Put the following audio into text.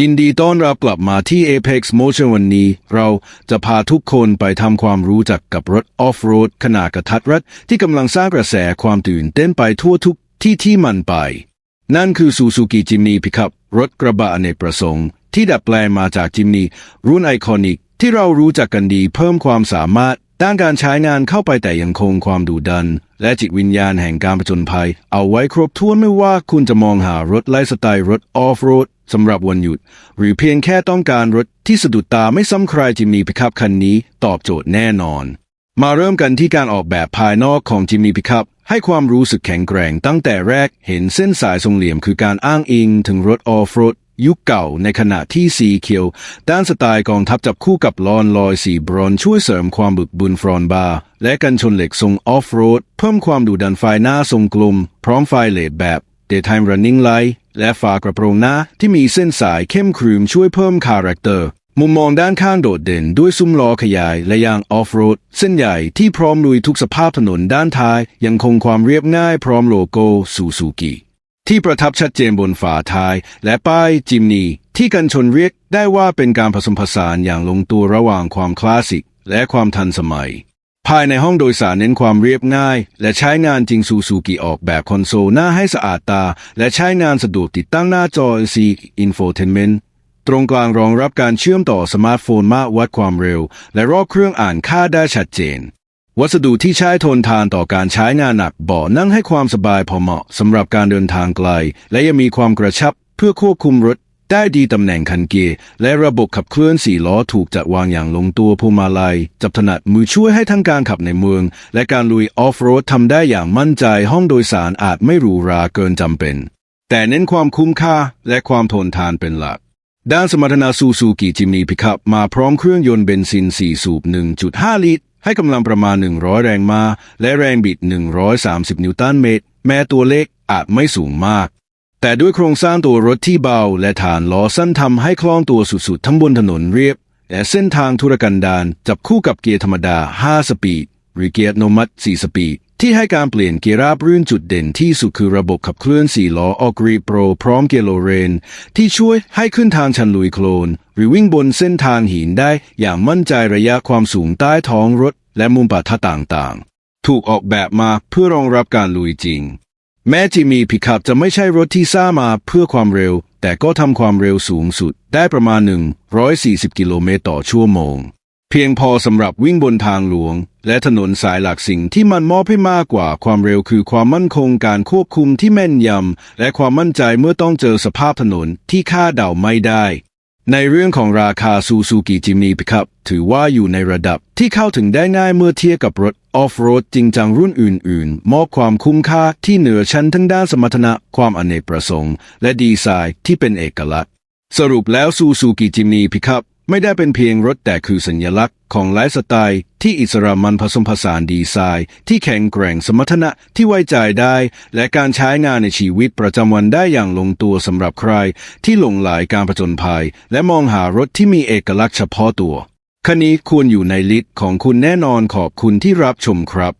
ยินดีต้อนรับกลับมาที่ Apex Motion วันนี้ เราจะพาทุกคนไปทำความรู้จักกับรถออฟโรดขนาดกระทัดรัด ที่กำลังสร้างกระแสความตื่นเต้นไปทั่วทุกที่ที่มันไป นั่นคือ Suzuki Jimny Pickup รถกระบะอเนกประสงค์ ที่ดัดแปลงมาจาก Jimny รุ่นไอคอนิก ที่เรารู้จักกันดีเพิ่มความสามารถ ด้านการใช้งานเข้าไปแต่ยังคงความดุดัน และจิตวิญญาณแห่งการผจญภัย เอาไว้ครบถ้วนไม่ว่าคุณจะมองหารถไลฟ์สไตล์รถออฟโรดสำหรับวันหยุด หรือเพียงแค่ต้องการรถที่สะดุดตาไม่ซ้ำใครจิมนีพิคับคันนี้ตอบโจทย์แน่นอน มาเริ่มกันที่การออกแบบภายนอกของจิมนีพิคับให้ความรู้สึกแข็งแกร่งตั้งแต่แรกเห็นเส้นสายทรงเหลี่ยมคือการอ้างอิงถึงรถออฟโรด ยุคเก่าในขณะที่สีเขียว ด้านสไตล์กองทัพจับคู่กับลอนลอยสีบรอนช่วยเสริมความบึกบึนฟรอนบาร์และกันชนเหล็กทรงออฟโรด เพิ่มความดุดันไฟหน้าทรงกลม พร้อมไฟเลดแบบ Daytime Running Light และฝากระโปรงหน้าที่มีเส้นสายเข้มครึมช่วยเพิ่มคาแรคเตอร์ มุมมองด้านข้างโดดเด่นด้วยซุ้มล้อขยายและยางออฟโรด เส้นใหญ่ที่พร้อมลุยทุกสภาพถนนด้านท้าย ยังคงความเรียบง่ายพร้อมโลโก้ซูซูกิ ที่ประทับชัดเจนบนฝาท้าย และป้ายจิมนีที่กันชนเรียกได้ว่าเป็นการผสมผสานอย่างลงตัวระหว่างความคลาสสิก และความทันสมัย ภายในห้องโดยสารเน้นความเรียบง่าย และใช้งานจริงซูซูกิออกแบบคอนโซลหน้าให้สะอาดตา และใช้งานสะดวกติดตั้งหน้าจอ C Infotainment ตรงกลางรองรับการเชื่อมต่อสมาร์ทโฟนมาวัดความเร็ว และรอบเครื่องอ่านค่าได้ชัดเจน วัสดุที่ใช้ทนทานต่อการใช้งานหนักเบาะนั่งให้ความสบายพอเหมาะสำหรับการเดินทางไกล และยังมีความกระชับเพื่อควบคุมรถได้ดีตำแหน่งคันเกียร์และระบบขับเคลื่อนสี่ล้อถูกจัดวางอย่างลงตัวพวงมาลัย จับถนัดมือช่วยให้ทั้งการขับในเมือง และการลุยออฟโรดทำได้อย่างมั่นใจห้องโดยสารอาจไม่หรูหราเกินจำเป็น แต่เน้นความคุ้มค่าและความทนทานเป็นหลัก ด้านสมรรถนะซูซูกิจิมนีพิคับมาพร้อมเครื่องยนต์เบนซิน 4 สูบ 1.5 ลิตร ให้กำลังประมาณ 100 แรงม้าและแรงบิด 130 นิวตันเมตร แม้ตัวเลขอาจไม่สูงมาก แต่ด้วยโครงสร้างตัวรถที่เบา และฐานล้อสั้นทำให้คล่องตัวสุดๆ ทั้งบนถนนเรียบ และเส้นทางธุรกันดารจับคู่กับเกียร์ธรรมดา 5 สปีด หรือเกียร์โนมัติ 4 สปีด ที่ให้การเปลี่ยนเกียร์ราบรื่นจุดเด่นที่สุดคือระบบขับเคลื่อน4ล้อออกรีโปรพร้อมเกียร์โลเรน ที่ช่วยให้ขึ้นทางชันลุยโคลน หรือวิ่งบนเส้นทางหินได้อย่างมั่นใจระยะความสูงใต้ท้องรถ และมุมปะทะต่างๆ ถูกออกแบบมาเพื่อรองรับการลุยจริง แม้จะมีพิคับจะไม่ใช่รถที่สร้างมาเพื่อความเร็ว แต่ก็ทำความเร็วสูงสุดได้ประมาณ 140 กิโลเมตรต่อชั่วโมง เพียงพอสำหรับวิ่งบนทางหลวงและถนนสายหลักสิ่งที่มันมอบให้มากกว่าความเร็วคือความมั่นคงการควบคุมที่แม่นยำ และความมั่นใจเมื่อต้องเจอสภาพถนนที่คาดเดาไม่ได้ ในเรื่องของราคาซูซูกิจิมนีพิคับถือว่าอยู่ในระดับที่เข้าถึงได้ง่ายเมื่อเทียบกับรถออฟโรดจริงจังรุ่นอื่น ๆ มอบความคุ้มค่าที่เหนือชั้นทั้งด้านสมรรถนะความอเนกประสงค์ และดีไซน์ที่เป็นเอกลักษณ์ สรุปแล้วซูซูกิจิมนีพิคับไม่ได้เป็นเพียงรถแต่คือสัญลักษณ์ของไลฟ์สไตล์ ที่อิสระมันผสมผสานดีไซน์ ที่แข็งแกร่งสมรรถนะที่ไว้ใจได้ และการใช้งานในชีวิตประจำวันได้อย่างลงตัวสำหรับใคร ที่หลงไหลการผจญภัย และมองหารถที่มีเอกลักษณ์เฉพาะตัวคันนี้ควรอยู่ในลิสต์ของคุณแน่นอนขอบคุณที่รับชมครับ